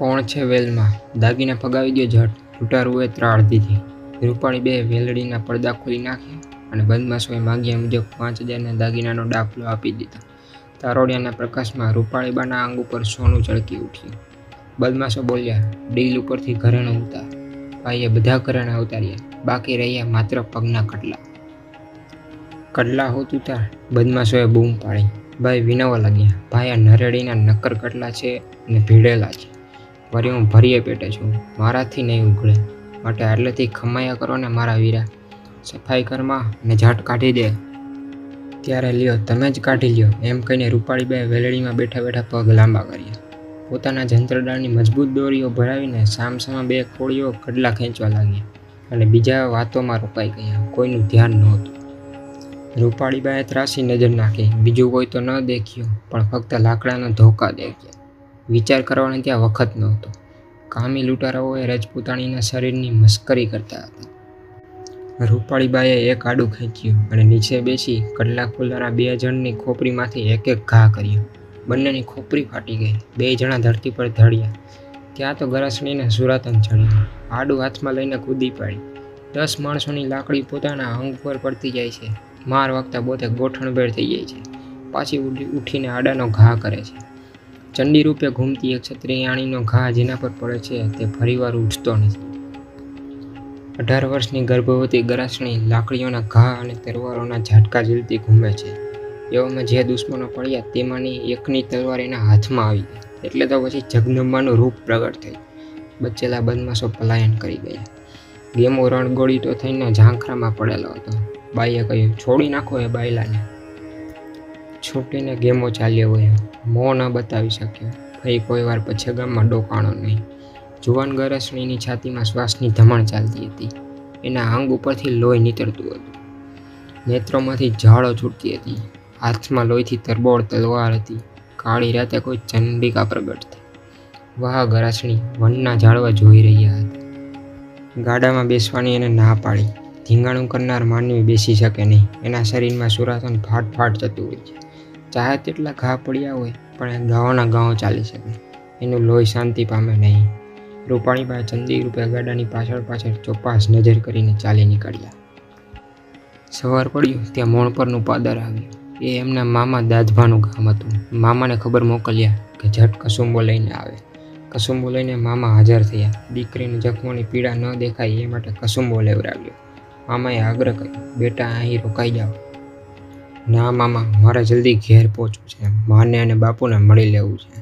કોણ છે વેલમાં? દાગીના ફગાવી દો ઝટ લૂંટારુએ ત્રાળ દીધી. રૂપાળી બે વેલડીના પડદા ખોલી નાખ્યા અને બદમાશોએ માગ્યા મુજબ પાંચ હજારના દાગીનાનો ડાફલો આપી દીધો. તારોડિયાના પ્રકાશમાં રૂપાળીબાના આંગ ઉપર સોનું ચળકી ઉઠ્યું. બદમાશો બોલ્યા, ડીલ ઉપરથી ઘરેણું ઉતાર. ભાઈએ બધા ઘરેણા ઉતાર્યા. બાકી રહ્યા માત્ર પગના કડલા કડલા હોત ઉતાર. બદમાશોએ બૂમ પાડી. ભાઈ, વિનવા લાગ્યા. ભાઈ, આ નરેડીના નક્કર કટલા છે અને ભીડેલા છે. વળી હું ભરીએ પેટે છું. મારાથી નહીં ઉઘડે. માટે આટલેથી ખમાયા કરો ને મારા વીરા. સફાઈ કરમાં ને ઝાટ કાઢી દે. ત્યારે લ્યો, તમે જ કાઢી લ્યો. એમ કહીને રૂપાળીબાઈ વેલડીમાં બેઠા બેઠા પગ લાંબા કર્યા. પોતાના જંત્રદાળની મજબૂત દોરીઓ ભરાવીને સામસામા બે કોળીઓ કડલા ખેંચવા લાગ્યા. અને બીજા વાતોમાં રોકાઈ ગયા. કોઈનું ધ્યાન નહોતું. રૂપાળીબાએ ત્રાસી નજર નાખી. બીજું કોઈ તો ન દેખ્યું, પણ ફક્ત લાકડાના ધોકા દેખ્યા. વિચાર કરવાનો ત્યાં વખત નહોતો. કામી લૂંટારાઓએ રજપૂતાણીના શરીરની મસ્કરી કરતા હતા. રૂપાળીબાએ એક આડું ખેંચ્યું અને નીચે બેસી કડલા ખોલનારા બે જણની ખોપરીમાંથી એક એક ઘા કર્યો. બંનેની ખોપરી ફાટી ગઈ. બે જણા ધરતી પર ધડ્યા. ત્યાં તો ગરસણીને સુરાતન ચડી આડું હાથમાં લઈને કૂદી પાડી. દસ માણસોની લાકડી પોતાના અંગ પર પડતી જાય છે. માર વાગતા પોતે ગોઠણભેર થઈ જાય છે. પાછી ઉઠીને આડાનો ઘા કરે છે. ચંડી રૂપે ઘૂમતી એક છત્રીયાણીનો ઘા જેના પર પડે છે તે ફરીવાર ઉઠતો નથી. અઢાર વર્ષની ગર્ભવતી ગરાસણી લાકડીઓના ઘા અને તલવારોના ઝાટકા ઝીલતી ઘૂમે છે. એવામાં જે દુશ્મનો પડ્યા તેમાંની એકની તલવાર એના હાથમાં આવી એટલે તો પછી જગદંબાનું રૂપ પ્રગટ થઈ બચેલા બદમાશો પલાયન કરી ગયા. ગેમો રણગોળી તો થઈને ઝાંખરામાં પડેલો હતો. બાઈએ કહ્યું, છોડી નાખો એ બાયલાને. છૂટીને ગેમો ચાલ્યા હોય. મોં ન બતાવી શક્યો ફરી કોઈ વાર પછી ગામમાં ડોકાણો નહીં. જુવાન ગરસણીની છાતીમાં શ્વાસની ધમણ ચાલતી હતી. એના અંગ ઉપરથી લોહી નીતરતું હતું. નેત્રોમાંથી ઝાડો છૂટતી હતી. હાથમાં લોહીથી તરબોળ તલવાર હતી. કાળી રાતે કોઈ ચંડિકા પ્રગટ થઈ. વાહ, ગરાસણી, વનના ઝાડવા જોઈ રહ્યા હતા. ગાડામાં બેસવાની એને ના પાડી. ધીંગાણું કરનાર માનવી બેસી શકે નહીં. એના શરીરમાં સુરાસન ફાટ ફાટ જતું હોય છે. ચાહે તેટલા ઘા પડ્યા હોય, પણ એ ગાવાના ગાઓ ચાલી શકે. એનું લોહી શાંતિ પામે નહીં. રૂપાણીબા ચંદી રૂપે ગાડાની પાછળ પાછળ ચોપાસ નજર કરીને ચાલી નીકળ્યા. સવાર પડ્યું, ત્યાં મોણ પરનું પાદર આવ્યું. એ એમના મામા દાદભાનું ગામ હતું. મામાને ખબર મોકલ્યા કે ઝટ કસુંબો લઈને આવે. કસુંબો લઈને મામા હાજર થયા. દીકરીને જખમોની પીડા ન દેખાય એ માટે કસુંબો લેવડાવ્યો. મામાએ આગ્રહ કર્યો, બેટા, અહીં રોકાઈ જાઓ. ના મામા મારે જલ્દી ઘેર પહોંચવું છે. માને અને બાપુને મળી લેવું છે.